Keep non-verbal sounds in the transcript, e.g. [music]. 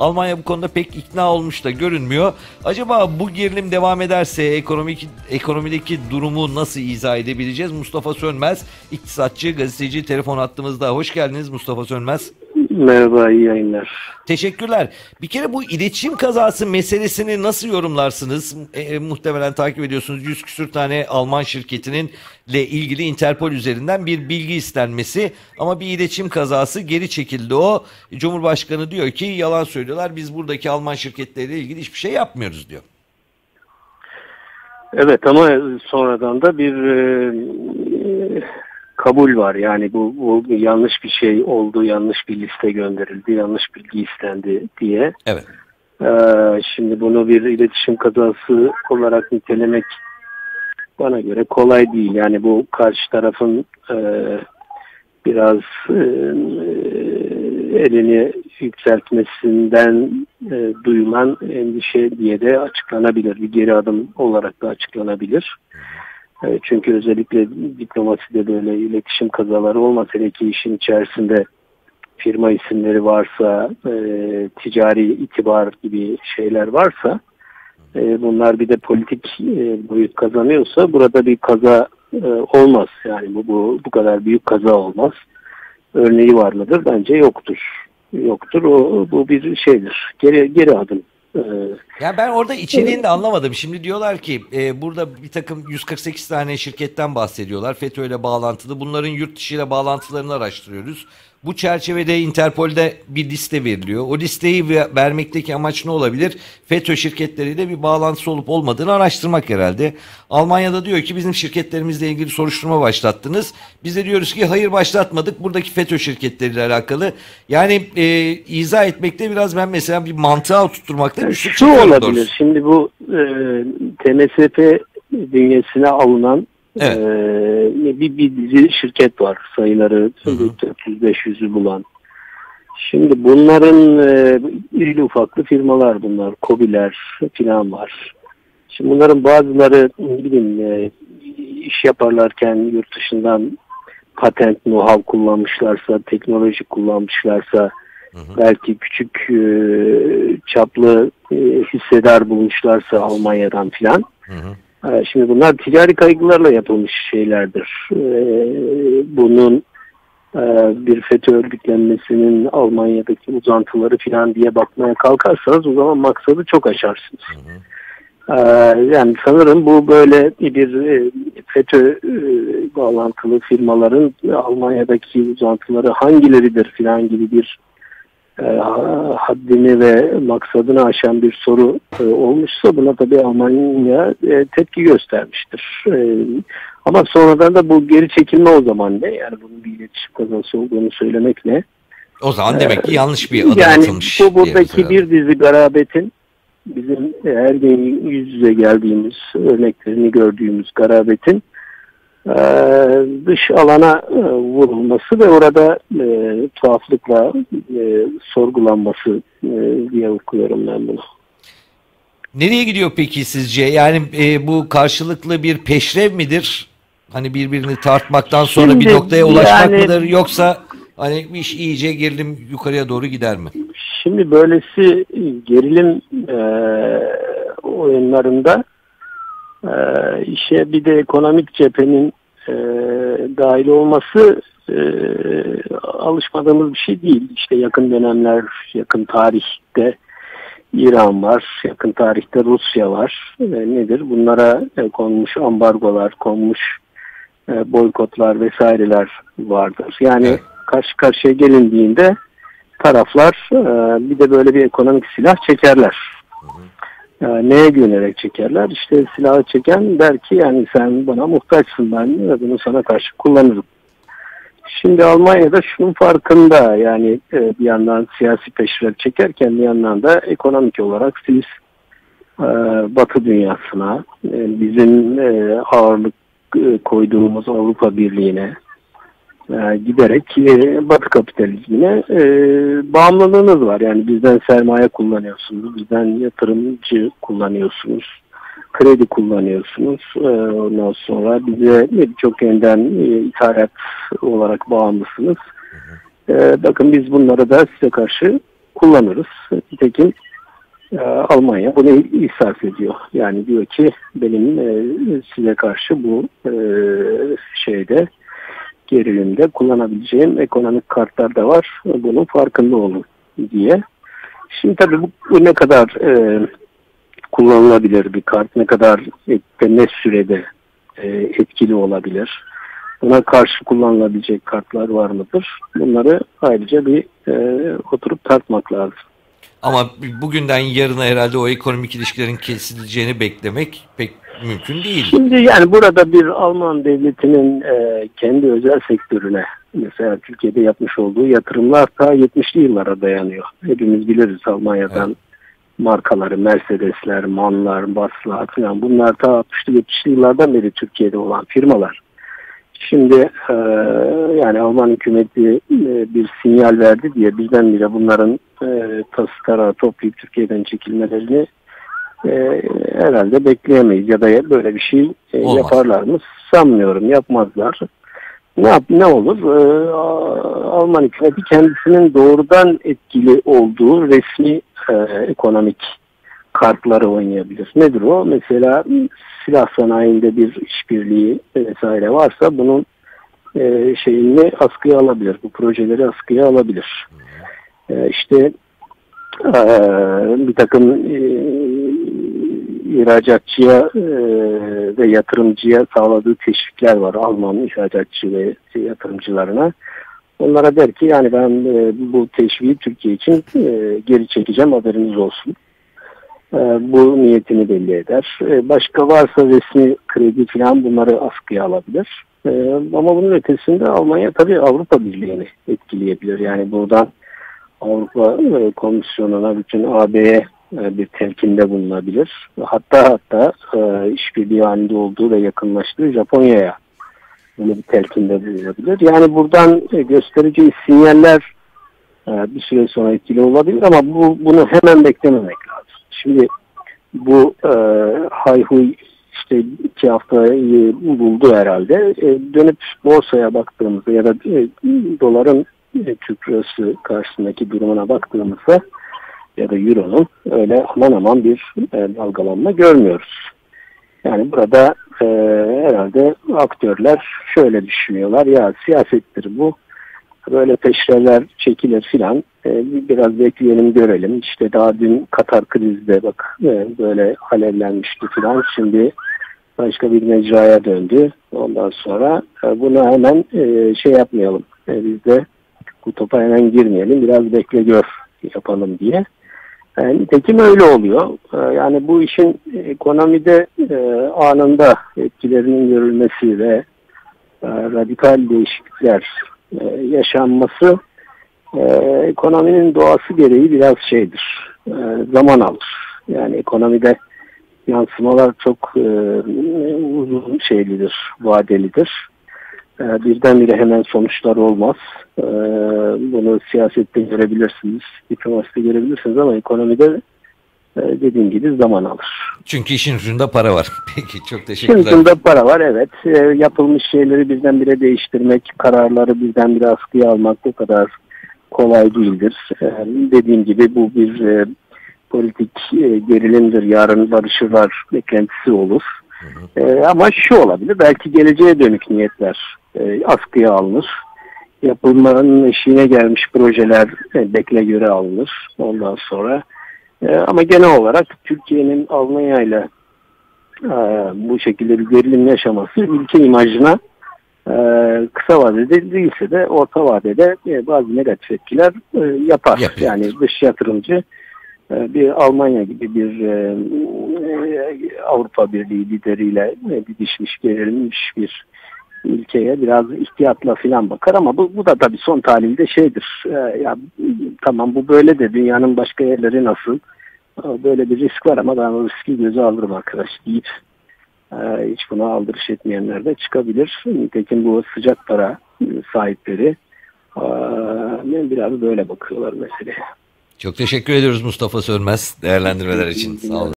Almanya bu konuda pek ikna olmuş da görünmüyor. Acaba bu gerilim devam ederse ekonomik ekonomideki durumu nasıl izah edebileceğiz? Mustafa Sönmez, iktisatçı, gazeteci telefon attığımızda. Hoş geldiniz Mustafa Sönmez. Merhaba, iyi yayınlar. Teşekkürler. Bir kere bu iletişim kazası meselesini nasıl yorumlarsınız? E, e, muhtemelen takip ediyorsunuz. Yüz küsür tane Alman şirketinin ile ilgili Interpol üzerinden bir bilgi istenmesi ama bir iletişim kazası geri çekildi o. Cumhurbaşkanı diyor ki yalan söylüyorlar. Biz buradaki Alman şirketleriyle ilgili hiçbir şey yapmıyoruz diyor. Evet ama sonradan da bir e, kabul var. Yani bu, bu yanlış bir şey oldu, yanlış bir liste gönderildi, yanlış bilgi istendi diye. Evet. Ee, şimdi bunu bir iletişim kazası olarak nitelemek bana göre kolay değil. Yani bu karşı tarafın e, biraz e, elini yükseltmesinden e, duyulan endişe diye de açıklanabilir. Bir geri adım olarak da açıklanabilir. E, çünkü özellikle diplomaside böyle iletişim kazaları olmasa hele ki işin içerisinde firma isimleri varsa, e, ticari itibar gibi şeyler varsa e, bunlar bir de politik e, boyut kazanıyorsa burada bir kaza e, olmaz. Yani bu, bu bu kadar büyük kaza olmaz. Örneği var mıdır? Bence yoktur. Yoktur. O bu bir şeydir. Geri geri adım ya ben orada içeriğini de anlamadım. Şimdi diyorlar ki e, burada bir takım 148 tane şirketten bahsediyorlar. FETÖ ile bağlantılı. Bunların yurt dışı ile bağlantılarını araştırıyoruz. Bu çerçevede Interpol'de bir liste veriliyor. O listeyi vermekteki amaç ne olabilir? FETÖ şirketleriyle bir bağlantısı olup olmadığını araştırmak herhalde. Almanya'da diyor ki bizim şirketlerimizle ilgili soruşturma başlattınız. Biz de diyoruz ki hayır başlatmadık. Buradaki FETÖ şirketleriyle alakalı. Yani e, izah etmekte biraz ben mesela bir mantığa oturtmakta güçlük Şu olabilir. Doğrusu. Şimdi bu e, TMSP bünyesine alınan Evet. Ee, bir, bir dizi şirket var sayıları 400-500'ü bulan. Şimdi bunların e, irili ufaklı firmalar bunlar. Kobiler filan var. Şimdi bunların bazıları ne bileyim e, iş yaparlarken yurt dışından patent know-how kullanmışlarsa, teknoloji kullanmışlarsa hı hı. belki küçük e, çaplı e, hissedar bulmuşlarsa Almanya'dan filan. Hı hı. Şimdi bunlar ticari kaygılarla yapılmış şeylerdir. Ee, bunun e, bir FETÖ örgütlenmesinin Almanya'daki uzantıları falan diye bakmaya kalkarsanız o zaman maksadı çok aşarsınız. Ee, yani sanırım bu böyle bir e, FETÖ e, bağlantılı firmaların Almanya'daki uzantıları hangileridir filan gibi bir haddini ve maksadını aşan bir soru e, olmuşsa buna tabii Almanya e, tepki göstermiştir. Ama sonradan da bu geri çekilme o zaman ne? Yani bunun bir iletişim kazası olduğunu söylemek ne? O zaman demek ki yanlış bir adım yani atılmış. Bu buradaki bir dizi garabetin bizim her gün yüz yüze geldiğimiz örneklerini gördüğümüz garabetin e, dış alana e, vurulması ve orada e, tuhaflıkla e, sorgulanması e, diye okuyorum ben bunu. Nereye gidiyor peki sizce? Yani e, bu karşılıklı bir peşrev midir? Hani birbirini tartmaktan sonra Şimdi, bir noktaya ulaşmak yani, mıdır? Yoksa hani iş iyice gerilim yukarıya doğru gider mi? Şimdi böylesi gerilim e, oyunlarında e, işe bir de ekonomik cephenin e, dahil olması e, alışmadığımız bir şey değil. İşte yakın dönemler, yakın tarihte İran var, yakın tarihte Rusya var. E, nedir? Bunlara e, konmuş ambargolar, konmuş e, boykotlar vesaireler vardır. Yani evet. karşı karşıya gelindiğinde taraflar e, bir de böyle bir ekonomik silah çekerler. Yani neye güvenerek çekerler? İşte silahı çeken der ki yani sen bana muhtaçsın ben ve bunu sana karşı kullanırım. Şimdi Almanya'da şunun farkında yani e, bir yandan siyasi peşrev çekerken bir yandan da ekonomik olarak siz e, Batı dünyasına e, bizim ağırlık koyduğumuz Avrupa Birliği'ne e, giderek e, Batı kapitalizmine e, bağımlılığınız var. Yani bizden sermaye kullanıyorsunuz, bizden yatırımcı kullanıyorsunuz, kredi kullanıyorsunuz. E, ondan sonra bize birçok yönden e, ithalat olarak bağımlısınız. E, bakın biz bunlara da size karşı kullanırız. Nitekim e, Almanya bunu isaf ediyor. Yani diyor ki benim e, size karşı bu e, şeyde gerilimde kullanabileceğim ekonomik kartlar da var. Bunun farkında olun diye. Şimdi tabii bu, ne kadar e, kullanılabilir bir kart, ne kadar ne sürede e, etkili olabilir, buna karşı kullanılabilecek kartlar var mıdır? Bunları ayrıca bir e, oturup tartmak lazım. Ama bugünden yarına herhalde o ekonomik ilişkilerin kesileceğini beklemek pek mümkün değil. Şimdi yani burada bir Alman devletinin e, kendi özel sektörüne mesela Türkiye'de yapmış olduğu yatırımlar ta 70'li yıllara dayanıyor. Hepimiz biliriz Almanya'dan evet. markaları Mercedesler, Manlar, Baslar falan bunlar ta 60'lı 70'li yıllardan beri Türkiye'de olan firmalar. Şimdi e, yani Alman hükümeti e, bir sinyal verdi diye birdenbire bunların e, tası tarağı toplayıp Türkiye'den çekilmelerini e, herhalde bekleyemeyiz ya da böyle bir şey e, yaparlar mı sanmıyorum yapmazlar. Ne yap ne olur? E, Alman hükümeti kendisinin doğrudan etkili olduğu resmi e, ekonomik kartları oynayabilir. Nedir o? Mesela silah sanayinde bir işbirliği vesaire varsa bunun e, şeyini askıya alabilir. Bu projeleri askıya alabilir. E, işte e, bir takım e, ihracatçıya e, ve yatırımcıya sağladığı teşvikler var Alman ihracatçı ve yatırımcılarına. Onlara der ki yani ben e, bu teşviği Türkiye için e, geri çekeceğim haberiniz olsun. E, bu niyetini belli eder. E, başka varsa resmi kredi falan bunları askıya alabilir. E, ama bunun ötesinde Almanya tabii Avrupa Birliği'ni etkileyebilir. Yani buradan Avrupa Komisyonu'na bütün AB'ye bir telkinde bulunabilir. Hatta hatta işbirliği halinde olduğu ve yakınlaştığı Japonya'ya böyle bir telkinde bulunabilir. Yani buradan göstereceği sinyaller bir süre sonra etkili olabilir ama bu bunu hemen beklememek lazım. Şimdi bu e, hayhuy işte iki haftayı buldu herhalde. E, dönüp borsaya baktığımızda ya da e, doların e, Türk lirası karşısındaki durumuna baktığımızda ya da euronun öyle aman aman bir e, dalgalanma görmüyoruz. Yani burada e, herhalde aktörler şöyle düşünüyorlar ya siyasettir bu böyle peşreler çekilir filan e, biraz bekleyelim görelim. İşte daha dün Katar krizde bak e, böyle alevlenmişti filan şimdi başka bir mecraya döndü. Ondan sonra e, buna hemen e, şey yapmayalım. E, biz de bu topa hemen girmeyelim. Biraz bekle gör yapalım diye. E, nitekim öyle oluyor. E, yani bu işin ekonomide e, anında etkilerinin görülmesi ve e, radikal değişiklikler yaşanması ekonominin doğası gereği biraz şeydir. Zaman alır. Yani ekonomide yansımalar çok uzun şeylidir, vadelidir. E, birdenbire hemen sonuçlar olmaz. E, bunu siyasette görebilirsiniz, diplomaside görebilirsiniz ama ekonomide e, dediğim gibi zaman alır. Çünkü işin ucunda para var. [laughs] Peki çok teşekkürler. İşin ucunda para var evet. E, yapılmış şeyleri birdenbire değiştirmek, kararları birdenbire askıya almak o kadar kolay değildir. E, dediğim gibi bu bir e, politik e, gerilimdir. Yarın barışırlar beklentisi olur. Hı hı. E, ama şu olabilir. Belki geleceğe dönük niyetler e, askıya alınır. Yapılmanın eşiğine gelmiş projeler e, bekle göre alınır. Ondan sonra e, ama genel olarak Türkiye'nin Almanya ile bu şekilde bir gerilim yaşaması ülke imajına e, kısa vadede değilse de orta vadede e, bazı negatif etkiler e, yapar. Yapıyor. Yani dış yatırımcı bir Almanya gibi bir e, e, Avrupa Birliği lideriyle e, didişmiş, gerilmiş bir ülkeye biraz ihtiyatla filan bakar ama bu, bu da tabii son tahlilde şeydir. E, ya tamam bu böyle de dünyanın başka yerleri nasıl? E, böyle bir risk var ama ben o riski göze alırım arkadaş deyip e, hiç buna aldırış etmeyenler de çıkabilir. Nitekim bu sıcak para sahipleri e, biraz böyle bakıyorlar meseleye. Çok teşekkür ediyoruz Mustafa Sönmez değerlendirmeler için. Sağ olun.